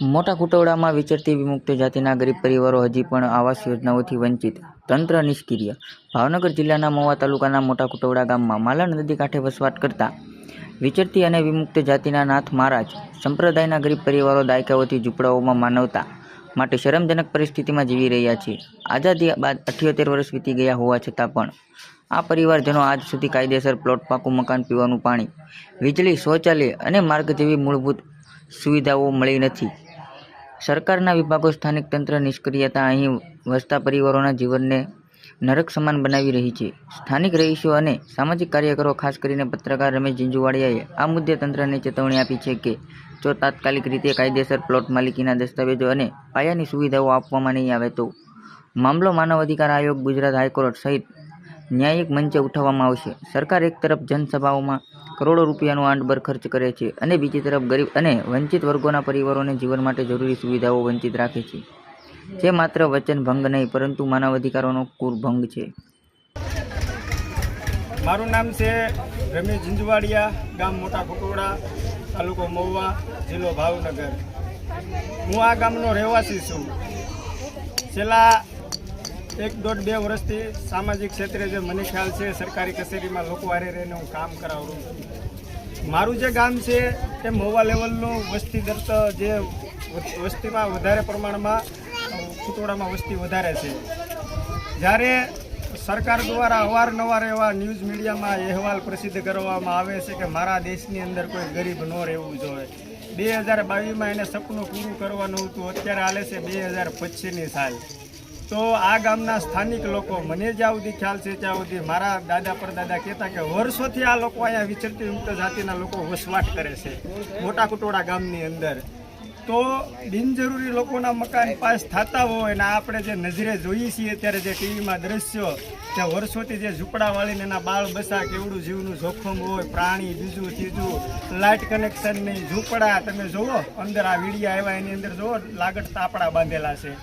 મોટા કુટવડામાં વિચરતી વિમુક્ત જાતિના ગરીબ પરિવારો હજી પણ આવાસ યોજનાઓથી વંચિત. તંત્ર નિષ્ક્રિય. ભાવનગર જિલ્લાના મહુવા તાલુકાના મોટા કુટવડા ગામમાં માલણ નદી કાંઠે વસવાટ કરતા વિચરતી અને વિમુક્ત જાતિના નાથ મહારાજ સંપ્રદાયના ગરીબ પરિવારો દાયકાઓથી ઝૂંપડાઓમાં માનવતા માટે શરમજનક પરિસ્થિતિમાં જીવી રહ્યા છે. આઝાદી બાદ અઠ્યોતેર વર્ષ વીતી ગયા હોવા છતાં પણ આ પરિવારજનો આજ સુધી કાયદેસર પ્લોટ, પાકું મકાન પીવાનું પાણી, વીજળી, શૌચાલય અને માર્ગ જેવી મૂળભૂત સુવિધાઓ મળી નથી. સરકારના વિભાગો સ્થાનિક તંત્ર નિષ્ક્રિયતા અહીં વસતા પરિવારોના જીવનને નરક સમાન બનાવી રહી છે. સ્થાનિક રહીશો અને સામાજિક કાર્યકરો, ખાસ કરીને પત્રકાર રમેશ જીંજુવાડિયાએ આ મુદ્દે તંત્રને ચેતવણી આપી છે કે જો તાત્કાલિક રીતે કાયદેસર પ્લોટ માલિકીના દસ્તાવેજો અને પાયાની સુવિધાઓ આપવામાં નહીં આવે તો મામલો માનવ અધિકાર આયોગ, ગુજરાત હાઈકોર્ટ સહિત ન્યાયિક મંચે ઉઠાવવામાં આવશે. સરકાર એક તરફ જનસભાઓમાં કરોડો રૂપિયાનો આંડબર ખર્ચ કરે છે અને બીજી તરફ ગરીબ અને વંચિત વર્ગોના પરિવારોને જીવન માટે જરૂરી સુવિધાઓ વંચિત રાખે છે. જે માત્ર વચન ભંગ નહીં, પરંતુ માનવ અધિકારોનો કુરભંગ છે. મારું નામ છે રમેશ ઝીંઝવાડિયા, ગામ મોટા કુટોડા તાલુકો મહુવા, જિલ્લો ભાવનગર. હું આ ગામનો રહેવાસી છું. છેલ્લા એક દોઢ બે વર્ષથી સામાજિક ક્ષેત્રે જે મને ખ્યાલ છે, સરકારી કચેરીમાં લોકો હારે રહીને હું કામ કરાવું મારું જે ગામ છે, એ મોવા લેવલનું વસ્તી દર્ત જે વસ્તીમાં વધારે પ્રમાણમાં કુટોડામાં વસ્તી વધારે છે. જ્યારે સરકાર દ્વારા અવારનવાર એવા ન્યૂઝ મીડિયામાં અહેવાલ પ્રસિદ્ધ કરવામાં આવે છે કે મારા દેશની અંદર કોઈ ગરીબ ન રહેવું જોઈએ. બે હજાર બાવીસમાં એને સપનું પૂરું કરવાનું હતું, અત્યારે હાલે છે બે હજાર પચીસની સાલ. તો આ ગામના સ્થાનિક લોકો, મને જ્યાં સુધી ખ્યાલ છે, ત્યાં સુધી મારા દાદા પરદાદા કહેતા કે વર્ષોથી આ લોકો અહીંયા વિચરતી મુક્ત જાતિના લોકો વસવાટ કરે છે, મોટા કુટોડા ગામની અંદર. તો બિનજરૂરી લોકોના મકાન પાસ થતા હોય અને આપણે જે નજરે જોઈએ છીએ ત્યારે જે ટીવીમાં દ્રશ્યો, ત્યાં વર્ષોથી જે ઝૂંપડા વાળીને એના બાળ બસા, કેવડું જીવનું જોખમ હોય, પ્રાણી, બીજું, ત્રીજું, લાઇટ કનેક્શન નહીં, ઝૂંપડા, તમે જુઓ, અંદર આ વીડિયા આવ્યા, એની અંદર જુઓ લાગટ તાપડા બાંધેલા છે.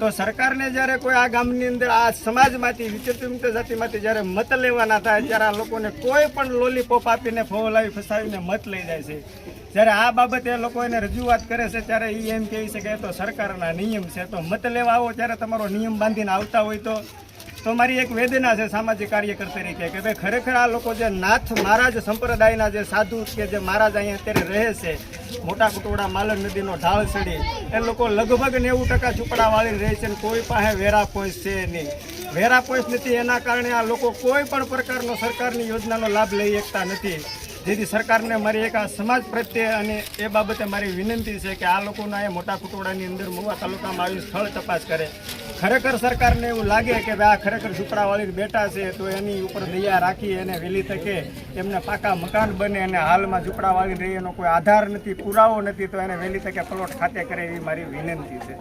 તો સરકારને જ્યારે કોઈ આ ગામની અંદર આ સમાજમાંથી, વિચરતી જાતિમાંથી જ્યારે મત લેવાના થાય, ત્યારે આ લોકોને કોઈ પણ લોલીપોપ આપીને ફોલાવી ફસાવીને મત લઈ જાય છે. જ્યારે આ બાબતે લોકો એને રજૂઆત કરે છે, ત્યારે એ એમ કહે છે કે તો સરકારના નિયમ છે. તો મત લેવા આવો, ત્યારે તમારો નિયમ બાંધીને આવતા હોય તો તો મારી એક વેદના છે, સામાજિક કાર્યકર તરીકે કે ભાઈ ખરેખર આ લોકો જે નાથ મહારાજ સંપ્રદાયના જે સાધુ કે જે મહારાજ અહીંયા અત્યારે રહે છે, મોટા કુટોડા માલણ નદીનો ઢાળ ચડી એ લોકો લગભગ નેવું ટકા ઝૂંપડા વાળી રહે છે કોઈ પાસે વેરા પોઈસ છે નહીં. વેરા પોઈસ નથી, એના કારણે આ લોકો કોઈ પણ પ્રકારનો સરકારની યોજનાનો લાભ લઈ શકતા નથી. જેથી સરકારને મારી એક આ સમાજ પ્રત્યે અને એ બાબતે મારી વિનંતી છે કે આ લોકોના એ મોટા કુટુંબાની અંદર મહુવા તાલુકામાં આવી સ્થળ તપાસ કરે. ખરેખર સરકારને એવું લાગે કે ભાઈ આ ખરેખર ઝૂંપડાવાળી બેઠા છે તો એની ઉપર દયા રાખી અને વહેલી તકે એમને પાકા મકાન બને અને હાલમાં ઝૂંપડાવાળી રહી એનો કોઈ આધાર નથી, પુરાવો નથી, તો એને વહેલી તકે પ્લોટ ખાતે કરે એવી મારી વિનંતી છે.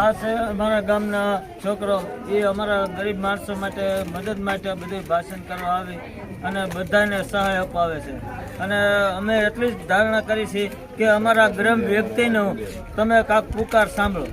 આ છે અમારા ગામના છોકરો. એ અમારા ગરીબ માણસો માટે મદદ માટે બધું ભાષણ કરવા આવે અને બધાને સહાય અપાવે છે. અને અમે એટલી જ ધારણા કરી છે કે અમારા ગરીબ વ્યક્તિનું તમે કાંક પુકાર સાંભળો.